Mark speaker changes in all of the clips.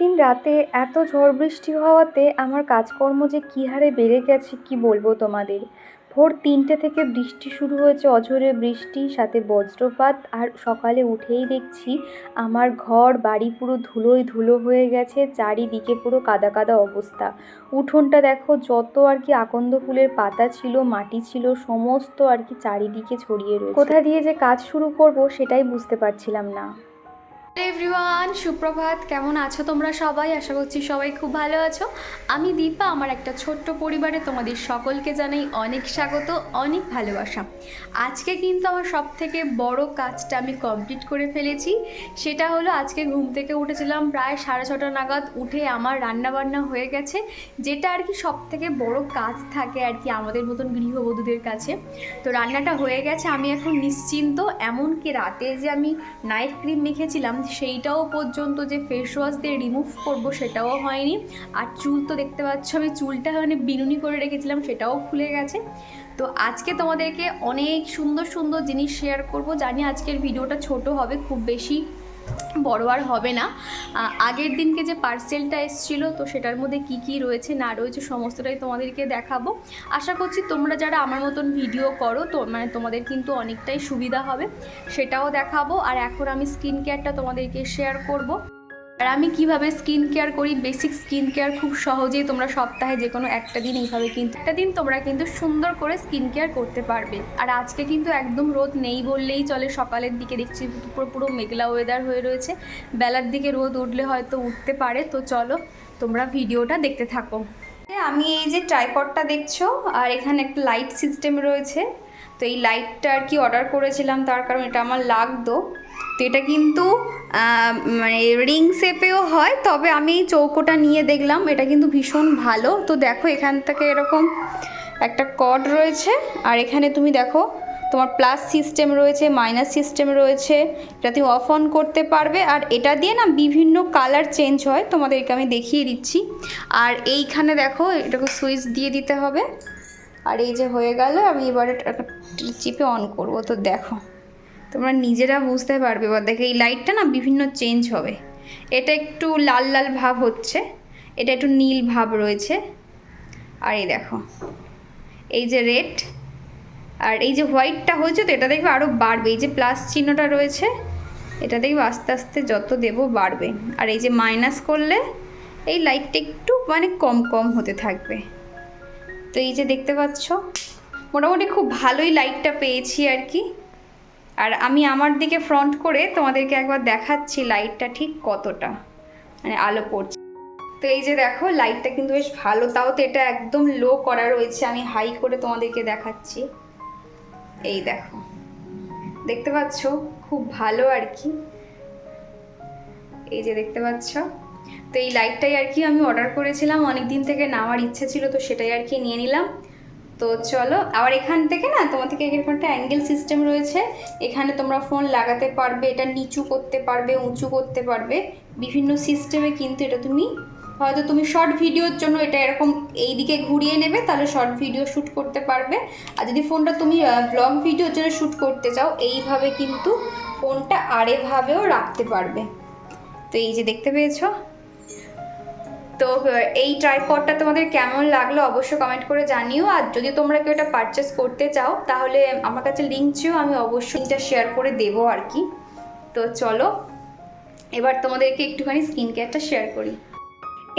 Speaker 1: আগের দিন রাতে এত ঝড় বৃষ্টি হওয়াতে আমার কাজকর্ম যে কী হারে বেড়ে গেছে কি বলব তোমাদের? ভোর তিনটে থেকে বৃষ্টি শুরু হয়েছে, অঝোরে বৃষ্টি, সাথে বজ্রপাত, আর সকালে উঠেই দেখছি আমার ঘর, বাড়ি পুরো ধুলোয় ধুলো হয়ে গেছে, চারিদিকে পুরো কাদা কাদা অবস্থা। উঠোনটা দেখো, যত আর কি আকন্দ ফুলের পাতা ছিল, মাটি ছিল, সমস্ত আর কি চারিদিকে ছড়িয়ে রয়েছে। কোথা দিয়ে যে কাজ শুরু করব সেটাই বুঝতে পারছিলাম না।
Speaker 2: এভরিওয়ান সুপ্রভাত। কেমন আছো তোমরা সবাই? আশা করছি সবাই খুব ভালো আছো। আমি দীপা, আমার একটা ছোট্ট পরিবারে তোমাদের সকলকে জানাই অনেক স্বাগত, অনেক ভালোবাসা। আজকে কিন্তু আমার সব থেকে বড় কাজটা আমি কমপ্লিট করে ফেলেছি। সেটা হলো আজকে ঘুম থেকে উঠেছিলাম প্রায় সাড়ে ছটা নাগাদ, উঠে আমার রান্নাবান্না হয়ে গেছে, যেটা আর কি সব থেকে বড় কাজ থাকে আর কি আমাদের মতন গৃহবধূদের কাছে। তো রান্নাটা হয়ে গেছে, আমি এখন নিশ্চিন্ত, এমনকি রাতে যে আমি নাইট ক্রিম মেখেছিলাম সেইটাও পর্যন্ত যে ফেস ওয়াশ দিয়ে রিমুভ করব সেটাও হয়নি। আর চুল তো দেখতে পাচ্ছ, আমি চুলটা মানে বিনুনি করে রেখেছিলাম, সেটাও খুলে গেছে। তো আজকে তোমাদেরকে অনেক সুন্দর সুন্দর জিনিস শেয়ার করব। জানি আজকের ভিডিওটা ছোট হবে, খুব বেশি বড় আর হবে না। আগের দিনকে যে পার্সেলটা এসছিলো, তো সেটার মধ্যে কি কি রয়েছে না রয়েছে সমস্তটাই তোমাদেরকে দেখাবো। আশা করছি তোমরা যারা আমার মতন ভিডিও করো, তো মানে তোমাদের কিন্তু অনেকটাই সুবিধা হবে। সেটাও দেখাবো। আর এখন আমি স্কিন কেয়ারটা তোমাদেরকে শেয়ার করব। আর আমি কীভাবে স্কিন কেয়ার করি? বেসিক স্কিন কেয়ার খুব সহজেই তোমরা সপ্তাহে যে কোনো একটা দিন এইভাবে কিন্তু, একটা দিন তোমরা কিন্তু সুন্দর করে স্কিন কেয়ার করতে পারবে। আর আজকে কিন্তু একদম রোদ নেই বললেই চলে, সকালের দিকে দেখছি পুরো পুরো মেঘলা ওয়েদার হয়ে রয়েছে। বেলার দিকে রোদ উঠলে হয়তো উঠতে পারে, তো চলো তোমরা ভিডিওটা দেখতে থাকো। আমি এই যে ট্রাইপডটা দেখছ, আর এখানে একটা লাইট সিস্টেম রয়েছে। তো এই লাইটটা আর কি অর্ডার করেছিলাম, তার কারণ এটা আমার লাগতো। তো এটা কিন্তু মানে রিং শেপেও হয়, তবে আমি এই চৌকোটা নিয়ে দেখলাম, এটা কিন্তু ভীষণ ভালো। তো দেখো, এখান থেকে এরকম একটা কর্ড রয়েছে, আর এখানে তুমি দেখো, তোমার প্লাস সিস্টেম রয়েছে মাইনাস সিস্টেম রয়েছে, এটা তুমি অফ অন করতে পারবে, আর এটা দিয়ে না বিভিন্ন কালার চেঞ্জ হয়, তোমাদেরকে আমি দেখিয়ে দিচ্ছি। আর এইখানে দেখো, এটাকে সুইচ দিয়ে দিতে হবে। আর এই যে হয়ে গেল, আমি এবারে চিপে অন করব, তো দেখো। তোমরা নিজেরা বুঝতে পারবে। এবার দেখো, এই লাইটটা না বিভিন্ন চেঞ্জ হবে। এটা একটু লাল লাল ভাব হচ্ছে, এটা একটু নীল ভাব রয়েছে। আর এই দেখো, এই যে রেড আর এই যে হোয়াইটটা হয়েছে তো, এটা দেখবে আরও বাড়বে। এই যে প্লাস চিহ্নটা রয়েছে, এটা দেখবে আস্তে আস্তে যত দেব বাড়বে। আর এই যে মাইনাস করলে, এই লাইটটা একটু মানে কম কম হতে থাকবে। তো এই যে দেখতে পাচ্ছ, মোটামুটি খুব ভালোই লাইটটা পেয়েছি আর কি। আর আমি আমার দিকে ফ্রন্ট করে তোমাদেরকে একবার দেখাচ্ছি লাইটটা ঠিক কতটা। মানে আলো পড়ছে। তো এই যে দেখো লাইটটা কিন্তু বেশ ভালো, তাও তো এটা একদম লো করা রয়েছে, আমি হাই করে তোমাদেরকে দেখাচ্ছি। এই দেখো, দেখতে পাচ্ছ? খুব ভালো আর কি। এই যে দেখতে পাচ্ছ? তো এই লাইটটাই আর কি আমি অর্ডার করেছিলাম অনেক দিন থেকে নেওয়ার ইচ্ছে ছিল, তো সেটাই আর কি নিয়ে নিলাম। তো চলো, আবার এখান থেকে না তোমার থেকে এখানে একটা অ্যাঙ্গেল সিস্টেম রয়েছে। এখানে তোমরা ফোন লাগাতে পারবে, এটা নিচু করতে পারবে, উঁচু করতে পারবে। বিভিন্ন সিস্টেমে কিন্তু এটা তুমি, হয়তো তুমি শর্ট ভিডিওর জন্য এটা এরকম এই দিকে ঘুরিয়ে নেবে, তাহলে শর্ট ভিডিও শ্যুট করতে পারবে। আর যদি ফোনটা তুমি ব্লগ ভিডিওর জন্য শ্যুট করতে চাও, এইভাবে কিন্তু ফোনটা আরেভাবেও রাখতে পারবে। তো এই যে দেখতে পেয়েছ? তো এই ট্রাইপডটা তোমাদের কেমন লাগল অবশ্যই কমেন্ট করে জানিও। আর যদি তোমরা কেউ এটা পারচেস করতে চাও, তাহলে আমার কাছে লিঙ্ক চেয়েও আমি অবশ্যই এটা শেয়ার করে দেবো আর কি। তো চলো, এবার তোমাদেরকে একটুখানি স্কিন কেয়ারটা শেয়ার করি।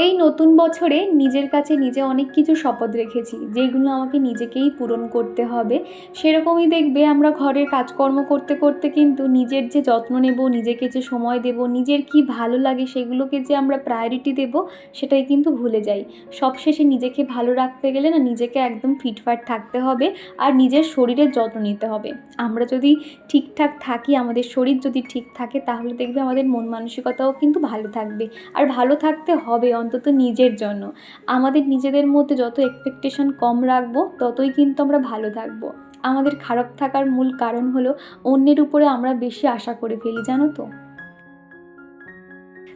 Speaker 1: এই নতুন বছরে নিজের কাছে নিজে অনেক কিছু শপথ রেখেছি যেগুলো আমাকে নিজেকেই পূরণ করতে হবে। সেরকমই দেখবে আমরা ঘরের কাজকর্ম করতে করতে কিন্তু নিজের যে যত্ন নেব, নিজেকে যে সময় দেব, নিজের কি ভালো লাগে সেগুলোকে যে আমরা প্রায়োরিটি দেব, সেটাই কিন্তু ভুলে যাই। সবশেষে নিজেকে ভালো রাখতে গেলে না নিজেকে একদম ফিটফাট থাকতে হবে আর নিজের শরীরের যত্ন নিতে হবে। আমরা যদি ঠিকঠাক থাকি, আমাদের শরীর যদি ঠিক থাকে, তাহলে দেখবে আমাদের মন মানসিকতাও কিন্তু ভালো থাকবে। আর ভালো থাকতে হবে অন্তত নিজের জন্য। আমাদের নিজেদের মধ্যে যত এক্সপেকটেশন কম রাখব, ততই কিন্তু আমরা ভালো থাকব। আমাদের খারাপ থাকার মূল কারণ হলো অন্যের উপরে আমরা বেশি আশা করে ফেলি, জানো তো?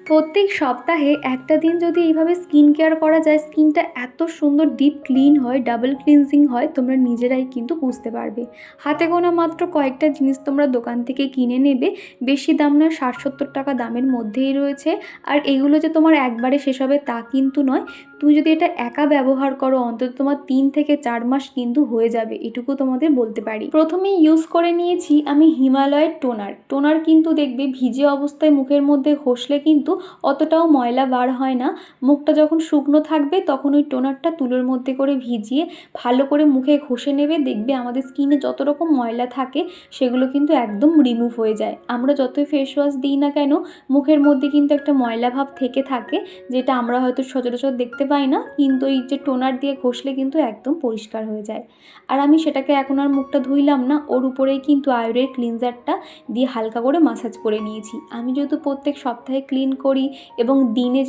Speaker 1: প্রত্যেক সপ্তাহে একটা দিন যদি এইভাবে স্কিন কেয়ার করা যায় স্কিনটা এত সুন্দর ডিপ ক্লিন হয় ডাবল ক্লিনজিং হয়, তোমরা নিজেরাই কিন্তু বুঝতে পারবে। হাতে গোনা মাত্র কয়েকটা জিনিস তোমরা দোকান থেকে কিনে নেবে। বেশি দাম না ষাট সত্তর টাকা দামের মধ্যেই রয়েছে। আর এগুলো যে তোমার একবারে শেষ হবে তা কিন্তু নয়। তুমি যদি এটা একা ব্যবহার করো, অন্তত তোমার তিন থেকে চার মাস কিন্তু হয়ে যাবে, এটুকু তোমাদের বলতে পারি। প্রথমে ইউজ করে নিয়েছি আমি হিমালয়ের টোনার। টোনার কিন্তু দেখবে ভিজে অবস্থায় মুখের মধ্যে ঘষলে কিন্তু অতটাও ময়লা বার হয় না। মুখটা যখন শুকনো থাকবে, তখন ওই টোনারটা তুলোর মধ্যে করে ভিজিয়ে ভালো করে মুখে ঘষে নেবে, দেখবে আমাদের স্কিনে যত রকম ময়লা থাকে, সেগুলো কিন্তু একদম রিমুভ হয়ে যায়। আমরা যতই ফেস ওয়াশ দিই না কেন, মুখের মধ্যে কিন্তু একটা ময়লা ভাব থেকে থাকে, যেটা আমরা হয়তো সচরাচর দেখতে পাই না, কিন্তু এই যে টোনার দিয়ে ঘষলে কিন্তু একদম পরিষ্কার হয়ে যায়। আর আমি সেটাকে এখন আর মুখটা ধুইলাম না, ওর উপরেই কিন্তু আয়ুরের ক্লিনজারটা দিয়ে হালকা করে মাসাজ করে নিয়েছি। আমি যেহেতু প্রত্যেক সপ্তাহে ক্লিন করি এবং দিনে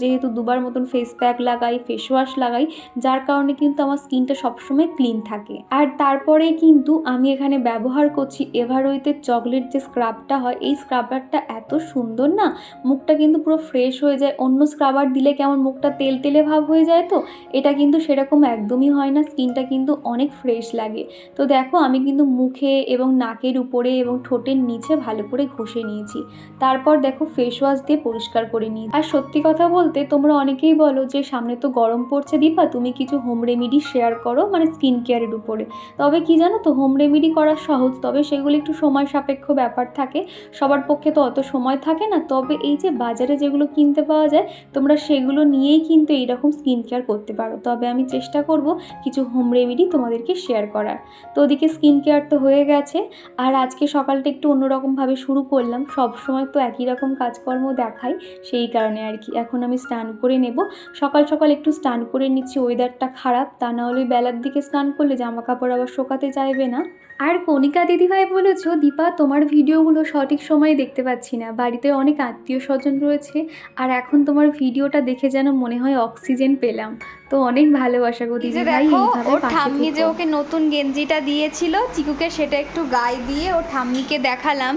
Speaker 1: যেহেতু দুবার মতন ফেস প্যাক লাগাই ফেস ওয়াশ লাগাই, যার কারণে কিন্তু আমার স্কিনটা সবসময় ক্লিন থাকে। আর তারপরে কিন্তু আমি এখানে ব্যবহার করছি এভারোইতে চকলেট যে স্ক্রাবটা হয়, এই স্ক্রাবারটা এত সুন্দর না, মুখটা কিন্তু পুরো ফ্রেশ হয়ে যায়। অন্য স্ক্রাবার দিলে কেমন মুখটা তেল তেলে ভাব হয়ে যায় তো? এটা কিন্তু সেরকম একদমই হয় না, স্কিনটা কিন্তু অনেক ফ্রেশ লাগে। তো দেখো, আমি কিন্তু মুখে এবং নাকের উপরে এবং ঠোঁটের নিচে ভালো করে ঘষে নিয়েছি। তারপর দেখো ফেস ওয়াশ দিয়ে পরিষ্কার করে নিই আর সত্যি কথা বলতে, তোমরা অনেকেই বলো যে, সামনে তো গরম পড়ছে দীপা, তুমি কিছু হোম রেমেডি শেয়ার করো মানে স্কিন কেয়ারের উপরে। তবে কি জানো তো হোম রেমেডি করা সহজ, তবে সেগুলো একটু সময় সাপেক্ষ ব্যাপার থাকে। সবার পক্ষে তো অত সময় থাকে না, তবে এই যে বাজারে যেগুলো কিনতে পাওয়া যায়, তোমরা সেগুলো নিয়েই কিন্তু এইরকম স্কিন কেয়ার করতে পারো। তবে আমি চেষ্টা করব কিছু হোম রেমেডি তোমাদেরকে শেয়ার করার। তো ওদিকে স্কিন কেয়ার তো হয়ে গেছে। আর আজকে সকালটা একটু অন্যরকমভাবে শুরু করলাম। সব সময় তো একই রকম কাজকর্ম দেখাই, সেই কারণে আর কি। এখন আমি স্নান করে নেব। সকাল সকাল একটু স্নান করে নিচ্ছি। ওয়েদারটা খারাপ, তা না হলে বেলার দিকে স্নান করলে জামা কাপড় আবার শোকাতে চাইবে না। আর কণিকা দিদিভাই বলেছ দীপা তোমার ভিডিওগুলো সঠিক সময়ে দেখতে পাচ্ছি না। বাড়িতে অনেক আত্মীয় স্বজন রয়েছে আর এখন তোমার ভিডিওটা দেখে যেন মনে হয় অক্সিজেন পেলাম। তো অনেক ভালোবাসা গো দিদিভাই
Speaker 2: ওর ঠাম্মি যে ওকে নতুন গেঞ্জিটা দিয়েছিল চিকুকে সেটা একটু গায়ে দিয়ে ও ঠাম্মিকে দেখালাম।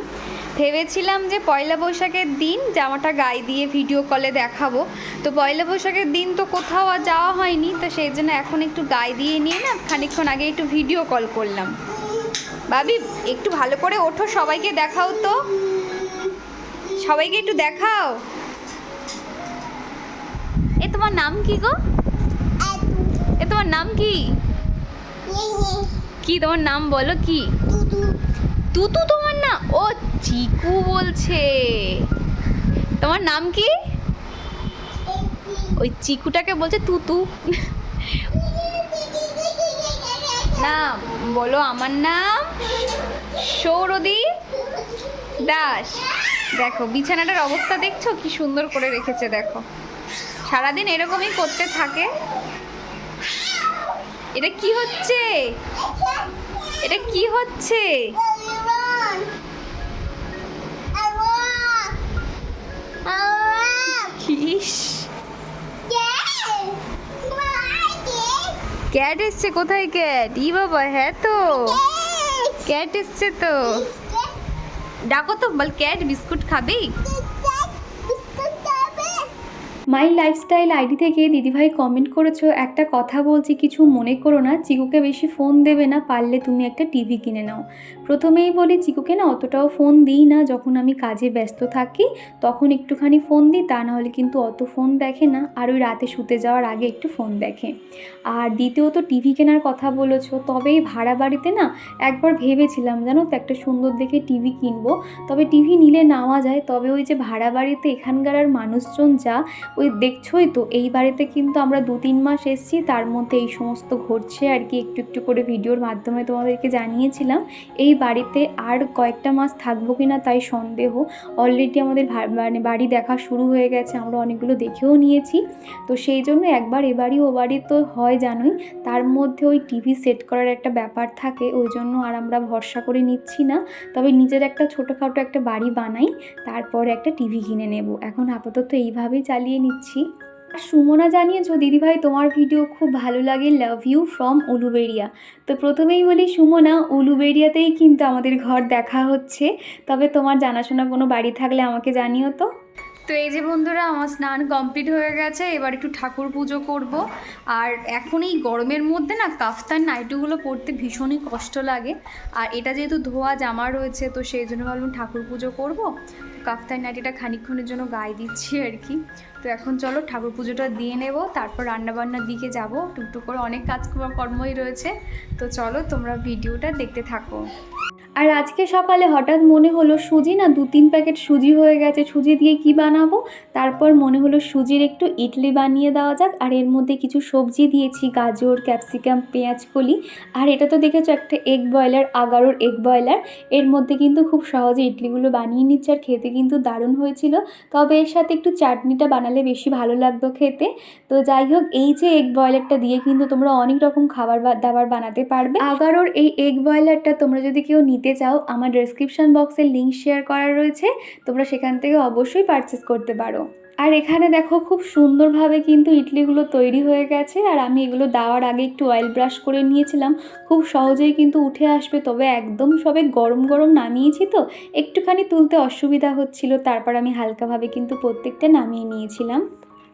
Speaker 2: ভেবেছিলাম যে পয়লা বৈশাখের দিন জামাটা গায়ে দিয়ে ভিডিও কলে দেখাবো। তো পয়লা বৈশাখের দিন তো কোথাও আর যাওয়া হয়নি তো সেই জন্য এখন একটু গায়ে দিয়ে নিয়ে না খানিকক্ষণ আগে একটু ভিডিও কল করলাম। ভাবি একটু ভালো করে ওঠো সবাইকে দেখাও তো। সবাইকে একটু দেখাও। এ তোমার নাম কি গো? এ তোমার নাম কি? কি তোমার নাম বলো কি? তুতু। তোমার না ও চিকু বলছে। তোমার নাম কি? ওই চিকুটাকে বলছে তুতু। না বলো আমার নাম। সৌরদীপ দাস। দেখো বিছানাটার অবস্থা দেখছ? কি সুন্দর করে রেখেছে দেখো। সারাদিন এরকমই করতে থাকে। এটা কি হচ্ছে? এটা কি হচ্ছে? ক্যাট এসছে কোথায় ক্যাট ই বাবা হ্যাঁ তো। ক্যাট এসছে তো। ডাকো তো বল ক্যাট বিস্কুট খাবি?
Speaker 1: মাই লাইফস্টাইল আইডি থেকে দিদিভাই কমেন্ট করেছ, একটা কথা বলছি, কিছু মনে করো না, চিকুকে বেশি ফোন দেবে না, পারলে তুমি একটা টিভি কিনে নাও। প্রথমেই বলি, চিকুকে না অতটাও ফোন দিই না, যখন আমি কাজে ব্যস্ত থাকি, তখন একটুখানি ফোন দিই, তা নাহলে কিন্তু অত ফোন দেখে না, আর ওই রাতে শুতে যাওয়ার আগে একটু ফোন দেখে। আর দ্বিতীয়ত টিভি কেনার কথা বলেছ তবে এই ভাড়া বাড়িতে না একবার ভেবেছিলাম, জানো তো, একটা সুন্দর দেখে টিভি কিনবো। তবে টিভি নিলে নেওয়া যায়, তবে ওই যে ভাড়া বাড়িতে এখানকার আর মানুষজন যা ওই দেখছোই তো, এই বাড়িতে কিন্তু আমরা দু তিন মাস এসেছি, তার মধ্যে এই সমস্ত ঘটছে আর কি, একটু একটু করে ভিডিওর মাধ্যমে তোমাদেরকে জানিয়েছিলাম। এই বাড়িতে আর কয়েকটা মাস থাকব কি না তাই সন্দেহ। অলরেডি আমাদের মানে বাড়ি দেখা শুরু হয়ে গেছে, আমরা অনেকগুলো দেখেও নিয়েছি। তো সেই জন্য একবার এ বাড়ি ও বাড়ি তো হয় জানোই, তার মধ্যে ওই টিভি সেট করার একটা ব্যাপার থাকে, ওই জন্য আর আমরা ভরসা করে নিচ্ছি না। তবে নিজের একটা ছোটোখাটো একটা বাড়ি বানাই, তারপরে একটা টিভি কিনে নেব। এখন আপাতত এইভাবেই চালিয়ে নিচ্ছি। আর সুমনা জানিয়েছো দিদিভাই, তোমার ভিডিও খুব ভালো লাগে, লাভ ইউ ফ্রম উলুবেরিয়া তো প্রথমেই বলি, সুমনা উলুবেরিয়াতেই কিন্তু আমাদের ঘর দেখা হচ্ছে। তবে তোমার জানাশোনা কোনো বাড়ি থাকলে আমাকে জানিও তো।
Speaker 2: তো এই যে বন্ধুরা, আমার স্নান কমপ্লিট হয়ে গেছে, এবার একটু ঠাকুর পুজো করব। আর এখন এই গরমের মধ্যে না, কাফতান নাইটুগুলো পরতে ভীষণই কষ্ট লাগে। আর এটা যেহেতু ধোয়া জামা রয়েছে, তো সেই জন্য ভাবলাম ঠাকুর পুজো করব। কাফতান নাইটিটা খানিকক্ষণের জন্য গায়ে দিচ্ছি আর কি। তো এখন চলো ঠাকুর পুজোটা দিয়ে নেব, তারপর রান্নাবান্নার দিকে যাব। টুকটুক করে অনেক কাজ কর্মই রয়েছে। তো চলো তোমরা ভিডিওটা দেখতে থাকো।
Speaker 1: আর আজকে সকালে হঠাৎ মনে হলো সুজি না, দু তিন প্যাকেট সুজি হয়ে গেছে, সুজি দিয়ে কি বানাবো? তারপর মনে হলো সুজির একটু ইডলি বানিয়ে দেওয়া যাক, আর এর মধ্যে কিছু সবজি দিয়েছি, গাজর, ক্যাপসিকাম, পেঁয়াজ, কলি। আর এটা তো দেখেছ, একটা এগ বয়লার আগারোর এগ বয়লার এর মধ্যে কিন্তু খুব সহজে ইডলিগুলো বানিয়ে নিচ্ছে আর খেতে কিন্তু দারুণ হয়েছিল। তবে এর সাথে একটু চাটনিটা বানালে বেশি ভালো লাগতো খেতে। তো যাই হোক, এই যে এগ বয়লারটা দিয়ে কিন্তু তোমরা অনেক রকম খাবার দাবার বানাতে পারবে। আগারোর এই এগ বয়লারটা তোমরা যদি কেউ নিতে চাও, আমার ডেসক্রিপশন বক্সে লিঙ্ক শেয়ার করা রয়েছে, তোমরা সেখান থেকে অবশ্যই পারচেস করতে পারো। আর এখানে দেখো, খুব সুন্দরভাবে কিন্তু ইডলিগুলো তৈরি হয়ে গেছে, আর আমি এগুলো দেওয়ার আগে একটু অয়েল ব্রাশ করে নিয়েছিলাম। খুব সহজেই কিন্তু উঠে আসবে, তবে একদম সবে গরম গরম নামিয়েছি তো, একটুখানি তুলতে অসুবিধা হচ্ছিল, তারপর আমি হালকাভাবে কিন্তু প্রত্যেকটা নামিয়ে নিয়েছিলাম।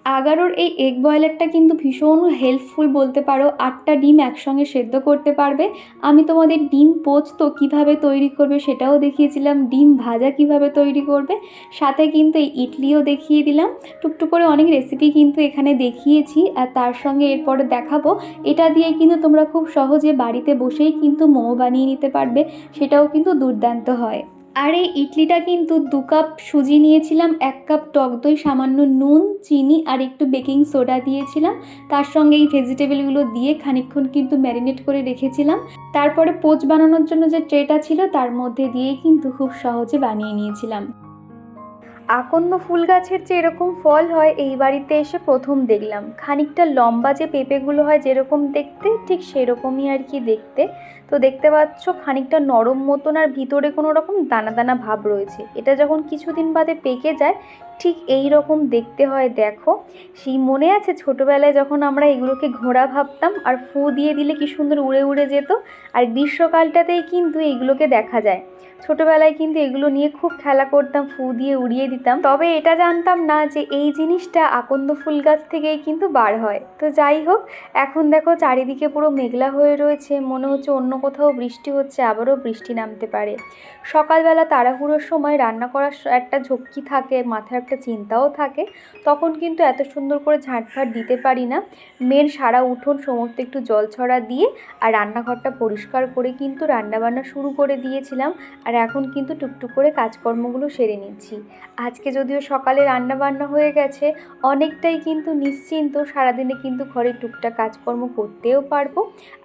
Speaker 1: আগারোর এই এগ বয়লারটা কিন্তু ভীষণ হেল্পফুল বলতে পারো। আটটা ডিম একসঙ্গে সেদ্ধ করতে পারবে। আমি তোমাদের ডিম পোস্ত কীভাবে তৈরি করবে সেটাও দেখিয়েছিলাম। ডিম ভাজা কীভাবে তৈরি করবে সাথে কিন্তু এই ইডলিও দেখিয়ে দিলাম। টুকটুক করে অনেক রেসিপি কিন্তু এখানে দেখিয়েছি। আর তার সঙ্গে এরপরে দেখাবো। এটা দিয়ে কিন্তু তোমরা খুব সহজে বাড়িতে বসেই কিন্তু মোমো বানিয়ে নিতে পারবে। সেটাও কিন্তু দুর্দান্ত হয়। আর এই ইডলিটা কিন্তু দু কাপ সুজি নিয়েছিলাম, এক কাপ টক দই, সামান্য নুন, চিনি আর একটু বেকিং সোডা দিয়েছিলাম। তার সঙ্গে এই ভেজিটেবলগুলো দিয়ে খানিকক্ষণ কিন্তু ম্যারিনেট করে রেখেছিলাম। তারপরে পোচ বানানোর জন্য যে ট্রেটা ছিল, তার মধ্যে দিয়েই কিন্তু খুব সহজে বানিয়ে নিয়েছিলাম। আকন্দ ফুল গাছের যে এরকম ফল হয়, এই বাড়িতে এসে প্রথম দেখলাম। খানিকটা লম্বা যে পেঁপেগুলো হয়, যেরকম দেখতে, ঠিক সেরকমই আর কি দেখতে। তো দেখতে পাচ্ছ খানিকটা নরম মতন আর ভিতরে কোনো রকম দানা দানা ভাব রয়েছে। এটা যখন কিছুদিন বাদে পেকে যায়, ঠিক এই রকম দেখতে হয়, দেখো। সেই মনে আছে ছোটোবেলায় যখন আমরা এগুলোকে ঘোড়া ভাবতাম আর ফু দিয়ে দিলে কি সুন্দর উড়ে উড়ে যেত? আর গ্রীষ্মকালটাতেই কিন্তু এইগুলোকে দেখা যায়। ছোটোবেলায় কিন্তু এগুলো নিয়ে খুব খেলা করতাম, ফু দিয়ে উড়িয়ে দিতাম। তবে এটা জানতাম না যে এই জিনিসটা আকন্দ ফুল গাছ থেকেই কিন্তু বার হয়। তো যাই হোক, এখন দেখো চারিদিকে পুরো মেঘলা হয়ে রয়েছে, মনে হচ্ছে অন্য কোথাও বৃষ্টি হচ্ছে, আবারও বৃষ্টি নামতে পারে। সকালবেলা তাড়াহুড়োর সময় রান্না করার একটা ঝক্কি থাকে, মাথায় একটা চিন্তাও থাকে। তখন কিন্তু এত সুন্দর করে ঝাঁটফাট দিতে পারি না। মেন সারা উঠোন সমস্ত একটু জল ছড়া দিয়ে আর রান্নাঘরটা পরিষ্কার করে কিন্তু রান্নাবান্না শুরু করে দিয়েছিলাম। আর এখন কিন্তু টুকটুক করে কাজকর্মগুলো সেরে নিচ্ছি। আজকে যদিও সকালে রান্না বান্না হয়ে গেছে, অনেকটাই কিন্তু নিশ্চিন্ত সারাদিনে কিন্তু ঘরে টুকটাক কাজকর্ম করতেও পারব।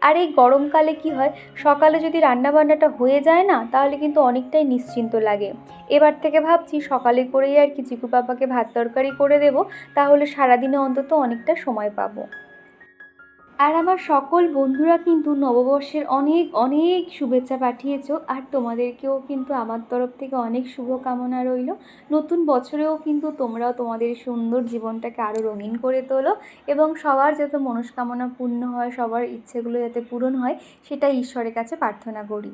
Speaker 1: আর এই গরমকালে কি হয় সকালে যদি রান্নাবান্নাটা হয়ে যায় না, তাহলে কিন্তু অনেকটাই নিশ্চিন্ত লাগে। এবার থেকে ভাবছি সকালে করেই আর কি চিকু পাপাকে ভাত তরকারি করে দেব, তাহলে সারাদিনে অন্তত অনেকটা সময় পাবো। আর আমার সকল বন্ধুরা কিন্তু নববর্ষের অনেক অনেক শুভেচ্ছা পাঠিয়েছ। আর তোমাদেরকেও কিন্তু আমার তরফ থেকে অনেক শুভকামনা রইল। নতুন বছরেও কিন্তু তোমরাও তোমাদের সুন্দর জীবনটাকে আরও রঙিন করে তোলো এবং সবার যাতে মনস্কামনা পূর্ণ হয়, সবার ইচ্ছেগুলো যাতে পূরণ হয় সেটা ঈশ্বরের কাছে প্রার্থনা করি।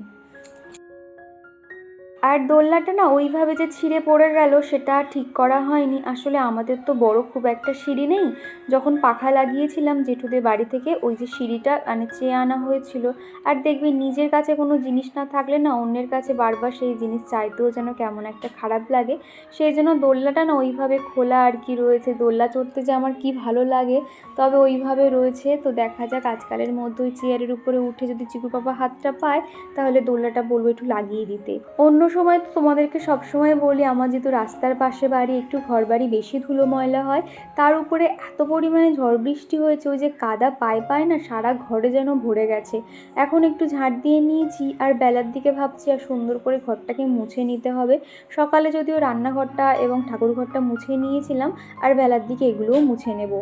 Speaker 1: আর দোলনাটা না ওইভাবে যে ছিঁড়ে পড়ে গেল, সেটা ঠিক করা হয়নি। আসলে আমাদের তো বড় খুব একটা সিঁড়ি নেই। যখন পাখা লাগিয়েছিলাম জেঠুদের বাড়ি থেকে, ওই যে সিঁড়িটা মানে চেয়ে আনা হয়েছিল। আর দেখবি নিজের কাছে কোনো জিনিস না থাকলে না অন্যের কাছে বারবার সেই জিনিস চাইতেও যেন কেমন একটা খারাপ লাগে। সেই জন্য দোলনাটা না ওইভাবে খোলা আর কি রয়েছে। দোলনা চড়তে যে আমার কি ভালো লাগে, তবে ওইভাবে রয়েছে। তো দেখা যাক, আজকালের মধ্যে ওই চেয়ারের উপরে উঠে যদি চিকুর পাপা হাতটা পায়, তাহলে দোলনাটা বলব একটু লাগিয়ে দিতে। অন্য সময় তো তোমাদেরকে সবসময় বলি, আমার যেহেতু রাস্তার পাশে বাড়ি, একটু ঘর বাড়ি বেশি ধুলো ময়লা হয়, তার উপরে এত পরিমাণে ঝড় বৃষ্টি হয়েছে, ওই যে কাদা পায় পায় না সারা ঘরে যেন ভরে গেছে। এখন একটু ঝাঁট দিয়ে নিয়েছি, আর বেলার দিকে ভাবছি, আর সুন্দর করে ঘরটাকে মুছে নিতে হবে। সকালে যদিও রান্নাঘরটা এবং ঠাকুরঘরটা মুছে নিয়েছিলাম, আর বেলার দিকে এগুলোও মুছে নেব।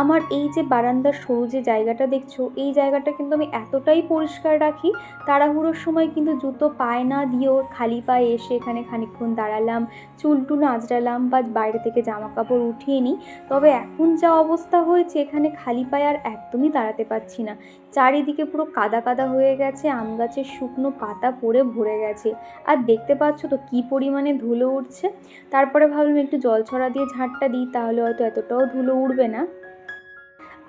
Speaker 1: আমার এই যে বারান্দার সরু যে জায়গাটা দেখছ, এই জায়গাটা কিন্তু আমি এতটাই পরিষ্কার রাখি, তাড়াহুড়োর সময় কিন্তু জুতো পায় না দিয়েও, খালি পায়ে এসে এখানে খানিকক্ষণ দাঁড়ালাম, চুল টুল আঁচড়ালাম বা বাইরে থেকে জামা কাপড় উঠিয়ে নিই। তবে এখন যা অবস্থা হয়েছে, এখানে খালি পায়ে আর একদমই দাঁড়াতে পারছি না। চারিদিকে পুরো কাদা কাদা হয়ে গেছে, আম গাছের শুকনো পাতা পড়ে ভরে গেছে। আর দেখতে পাচ্ছ তো কী পরিমাণে ধুলো উঠছে। তারপরে ভাবলাম একটু জল ছড়া দিয়ে ঝাঁটটা দিই, তাহলে হয়তো এতটাও ধুলো উঠবে না।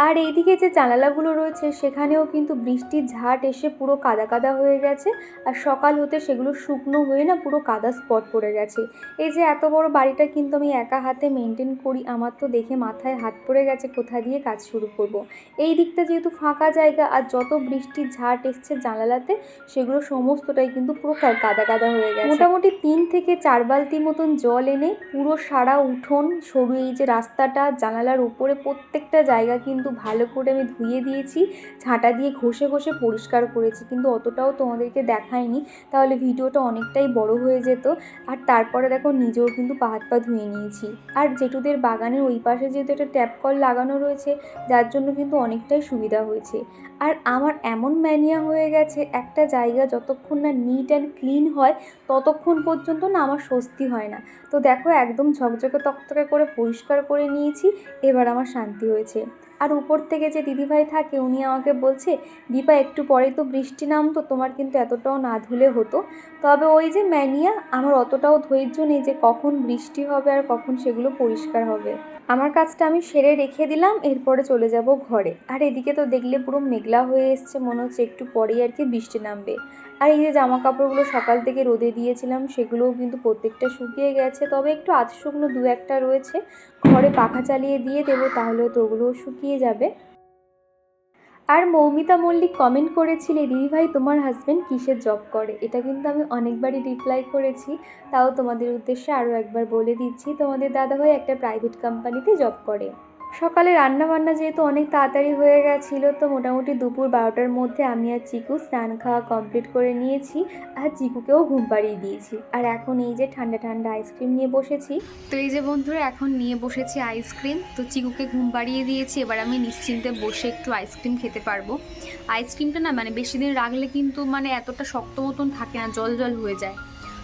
Speaker 1: আর এইদিকে যে জানালাগুলো রয়েছে, সেখানেও কিন্তু বৃষ্টির ঝাট এসে পুরো কাদা কাদা হয়ে গেছে। আর সকাল হতে সেগুলো শুকনো হয়ে না পুরো কাদা স্পট পড়ে গেছে। এই যে এত বড় বাড়িটা কিন্তু আমি একা হাতে মেনটেন করি, আমার তো দেখে মাথায় হাত পড়ে গেছে কোথা দিয়ে কাজ শুরু করব। এই দিকটা যেহেতু ফাঁকা জায়গা, আর যত বৃষ্টির ঝাট এসছে জানালাতে, সেগুলো সমস্তটাই কিন্তু পুরো কাদা কাদা হয়ে গেছে। মোটামুটি তিন থেকে চার বালতি মতন জল এনে পুরো সারা উঠোন, সরু এই যে রাস্তাটা, জানালার উপরে প্রত্যেকটা জায়গা কিন্তু ভালো করে আমি ধুয়ে দিয়েছি, ঝাঁটা দিয়ে ঘষে ঘষে পরিষ্কার করেছি, কিন্তু অতটাও তোমাদেরকে দেখায়নি তাহলে ভিডিওটা অনেকটাই বড় হয়ে যেত। আর তারপরে দেখো নিজেও কিন্তু পা হাত পা ধুয়ে নিয়েছি। আর জেঠুদের বাগানের ওই পাশে যেহেতু একটা ট্যাপ কল লাগানো রয়েছে, যার জন্য কিন্তু অনেকটাই সুবিধা হয়েছে। আর আমার এমন ম্যানিয়া হয়ে গেছে, একটা জায়গা যতক্ষণ না নিট অ্যান্ড ক্লিন হয়, ততক্ষণ পর্যন্ত না আমার স্বস্তি হয় না। তো দেখো একদম ঝকঝকে তকতকে করে পরিষ্কার করে নিয়েছি, এবার আমার শান্তি হয়েছে। আর উপর থেকে যে দিদিভাই থাকে, উনি আমাকে বলছে, দীপা, একটু পরেই তো বৃষ্টি নামতো, তোমার কিন্তু এতটাও না ধুলে হতো। তবে ওই যে ম্যানিয়া, আমার অতটাও ধৈর্য নেই যে কখন বৃষ্টি হবে আর কখন সেগুলো পরিষ্কার হবে। আমার কাজটা আমি সেরে রেখে দিলাম, এরপরে চলে যাব ঘরে। আর এদিকে তো দেখলে পুরো মেঘলা হয়ে এসছে, মনে হচ্ছে একটু পরেই আর কি বৃষ্টি নামবে। আর এই যে জামা কাপড়গুলো সকাল থেকে রোদে দিয়েছিলাম, সেগুলোও কিন্তু প্রত্যেকটা শুকিয়ে গেছে। তবে একটু আধ শুকনো দু একটা রয়েছে, ঘরে পাখা চালিয়ে দিয়ে দেবো, তাহলে তো ওগুলোও শুকিয়ে যাবে। আর মৌমিতা মল্লিক কমেন্ট করেছিলে দিদিভাই তোমার হাজব্যান্ড কিসের জব করে? এটা কিন্তু আমি অনেকবারই রিপ্লাই করেছি, তাও তোমাদের উদ্দেশ্যে আরও একবার বলে দিচ্ছি। তোমাদের দাদাভাই একটা প্রাইভেট কোম্পানিতে জব করে। সকালে রান্না বান্না যেহেতু অনেক তাড়াতাড়ি হয়ে গেছিল, তো মোটামুটি দুপুর বারোটার মধ্যে আমি আর চিকু স্নান খাওয়া কমপ্লিট করে নিয়েছি আর চিকুকেও ঘুম পাড়িয়ে দিয়েছি। আর এখন এই যে ঠান্ডা ঠান্ডা আইসক্রিম নিয়ে বসেছি।
Speaker 2: তো এই যে বন্ধুরা, এখন নিয়ে বসেছি আইসক্রিম তো চিকুকে ঘুম পাড়িয়ে দিয়েছি। এবার আমি নিশ্চিন্তে বসে একটু আইসক্রিম খেতে পারব। আইসক্রিমটা না মানে বেশি দিন রাখলে কিন্তু মানে এতটা শক্ত মতন থাকে না, জল জল হয়ে যায়।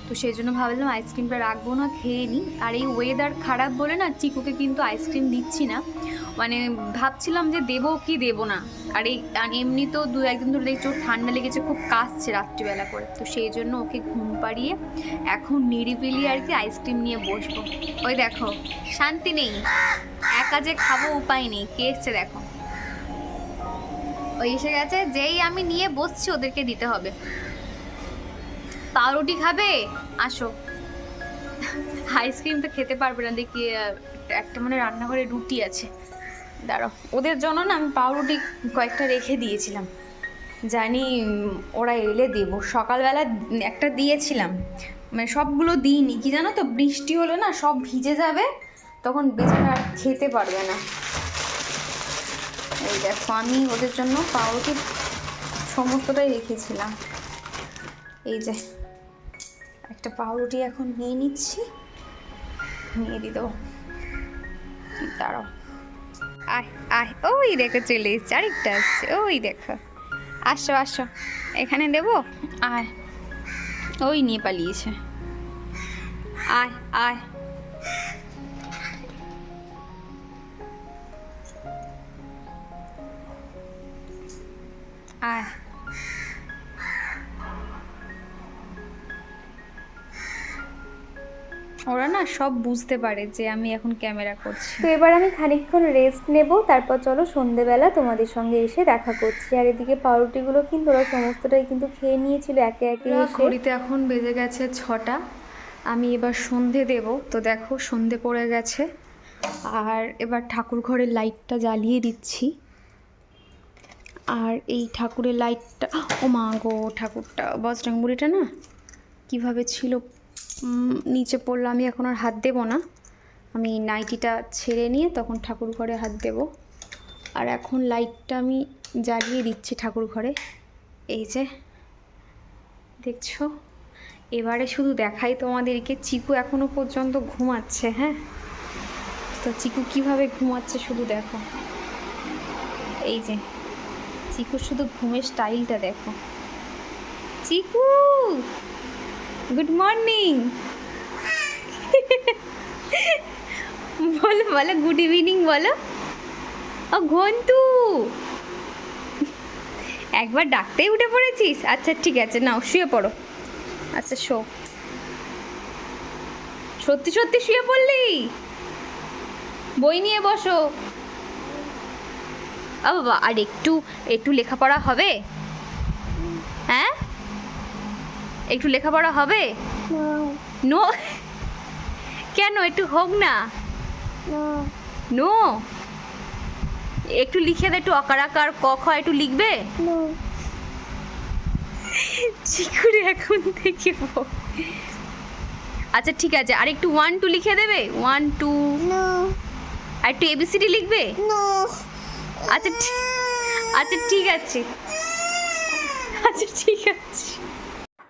Speaker 2: তো সেই জন্য ভাবলাম আইসক্রিমটা রাখব না, খেয়ে নিই আর এই ওয়েদার খারাপ বলে না চিকুকে কিন্তু আইসক্রিম দিচ্ছি না। মানে ভাবছিলাম যে দেবো কি দেবো না। আর এই, আর তো দু একদিন ধরে দেখছি ওর ঠান্ডা লেগেছে, খুব কাশছে রাত্রিবেলা করে। তো সেই জন্য ওকে ঘুম পাড়িয়ে এখন নিরিবিলি আর কি আইসক্রিম নিয়ে বসবো। ওই দেখো, শান্তি নেই। একা যে খাব উপায় নেই, কে এসছে দেখো। ওই এসে গেছে, যেই আমি নিয়ে বসছি ওদেরকে দিতে হবে। পাউরুটি খাবে? আসো। আইসক্রিম তো খেতে পারবে না, দেখি একটা মানে রান্নাঘরে রুটি আছে। দাঁড়াও, ওদের জন্য না আমি পাউরুটি কয়েকটা রেখে দিয়েছিলাম। জানি ওরা এলে দেবো। সকালবেলা একটা দিয়েছিলাম। মানে সবগুলো দিইনি। কি জানো তো, বৃষ্টি হলে না, সব ভিজে যাবে, তখন বেচারা খেতে পারবে না। এই দেখো, আমি ওদের জন্য পাউরুটি সমস্তটাই রেখেছিলাম। এই যে একটা পাউরুটি এখন নিয়ে নিচ্ছি। নিয়ে দিয়ে দেবো। দাঁড়াও। আয় আয়। ওই দেখো চলে এসছে, আরেকটা আসছে। ওই দেখো। আসো আসো। এখানে দেবো? আয়। ওই নিয়ে পালিয়েছে। আয় আয়। আয়। ওরা না সব বুঝতে পারে যে আমি এখন ক্যামেরা করছি।
Speaker 1: তো এবার আমি খানিকক্ষণ রেস্ট নেব তারপর চলো সন্ধেবেলা তোমাদের সঙ্গে এসে দেখা করছি। আর এদিকে পাউরুটিগুলো কিন্তু ওরা সমস্তটাই কিন্তু খেয়ে নিয়েছিল একে একে
Speaker 2: ঘড়িতে এখন বেজে গেছে ছটা। আমি এবার সন্ধে দেব। তো দেখো সন্ধে পড়ে গেছে। আর এবার ঠাকুর ঘরের লাইটটা জ্বালিয়ে দিচ্ছি। আর এই ঠাকুরের লাইটটা ও মা গো ঠাকুরটা বজরংবুড়িটা না কীভাবে ছিল নিচে পড়ল, আমি এখন আর হাত দেবো না। আমি নাইটিটা ছেড়ে নিয়ে তখন ঠাকুর ঘরে হাত দেব। আর এখন লাইটটা আমি জ্বালিয়ে দিচ্ছি ঠাকুর ঘরে। এই যে, দেখছ? এবারে শুধু দেখাই তোমাদেরকে, চিকু এখনও পর্যন্ত ঘুমাচ্ছে হ্যাঁ? তো চিকু কীভাবে ঘুমাচ্ছে শুধু দেখো। এই যে চিকু শুধু ঘুমের স্টাইলটা দেখো। চিকু! গুড মর্নিং বলো বলো গুড ইভিনিং বলো। ও, ঘন্টু। একবার ডাকতেই উঠে পড়েছিস? আচ্ছা ঠিক আছে, নাও, শুয়ে পড়ো। আচ্ছা শো। সত্যি সত্যি শুয়ে পড়লি? বই নিয়ে বসো। বাবা, আর একটু একটু লেখাপড়া হবে? হ্যাঁ? একটু লেখাপড়া হবে? নো। কেন একটু হোক না। নো। একটু লিখে দে একটু অকারাকার ক খ একটু লিখবে? চিকুরে এখন থেকে আচ্ছা ঠিক আছে। আর একটু ওয়ান টু লিখে দেবে? ওয়ান টু আর একটু এবিসিডি লিখবে? আচ্ছা আচ্ছা ঠিক আছে। আচ্ছা ঠিক আছে।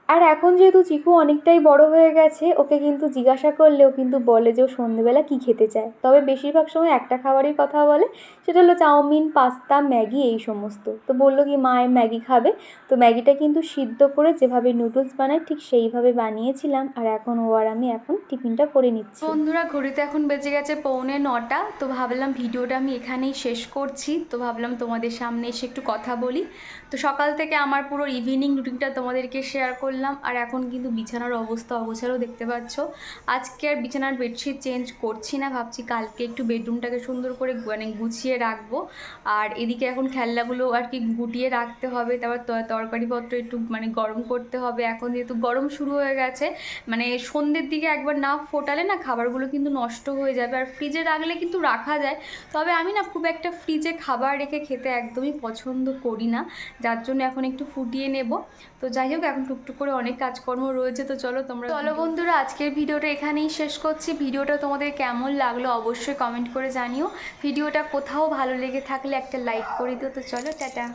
Speaker 1: আর এখন যেহেতু চিকু অনেকটাই বড় হয়ে গেছে, ওকে কিন্তু জিজ্ঞাসা করলেও কিন্তু বলে যে ও সন্ধেবেলা কী খেতে চায়। তবে বেশিরভাগ সময় একটা খাবারই কথা বলে, সেটা হলো চাউমিন, পাস্তা, ম্যাগি এই সমস্ত। তো বলল কি মায়ের ম্যাগি খাবে? তো ম্যাগিটা কিন্তু সিদ্ধ করে যেভাবে নুডলস বানায় ঠিক সেইভাবে বানিয়েছিলাম। আর এখন ও আর আমি এখন টিফিনটা করে নিচ্ছি।
Speaker 2: বন্ধুরা, ঘড়িতে এখন বেজে গেছে পৌনে নটা, তো ভাবলাম ভিডিওটা আমি এখানেই শেষ করছি। তো ভাবলাম তোমাদের সামনে এসে একটু কথা বলি। তো সকাল থেকে আমার পুরো ইভিনিং রুটিনটা তোমাদেরকে শেয়ার করলাম। আর এখন কিন্তু বিছানার অবস্থা অগোছালো দেখতে পাচ্ছ। আজকে আর বিছানার বেডশিট চেঞ্জ করছি না, ভাবছি কালকে একটু বেডরুমটাকে সুন্দর করে মানে গুছিয়ে রাখব। আর এদিকে এখন খেলনাগুলো আর কি গুটিয়ে রাখতে হবে, তারপর তরকারিপত্র একটু মানে গরম করতে হবে। এখন যেহেতু গরম শুরু হয়ে গেছে মানে সন্ধ্যের দিকে একবার না ফোটালে না খাবারগুলো কিন্তু নষ্ট হয়ে যাবে। আর ফ্রিজে রাখলে কিন্তু রাখা যায়, তবে আমি না খুব একটা ফ্রিজে খাবার রেখে খেতে একদমই পছন্দ করি না, যার জন্য এখন একটু ফুটিয়ে নেব। তো যাই হোক, এখন টুকটুক করে অনেক কাজকর্ম রয়েছে তো চলো তোমরা চলো বন্ধুরা আজকের ভিডিওটা এখানেই শেষ করছি। ভিডিওটা তোমাদের কেমন লাগল অবশ্যই কমেন্ট করে জানিও। ভিডিওটা কোথাও ভালো লেগে থাকলে একটা লাইক করে দিও তো চলো টাটা।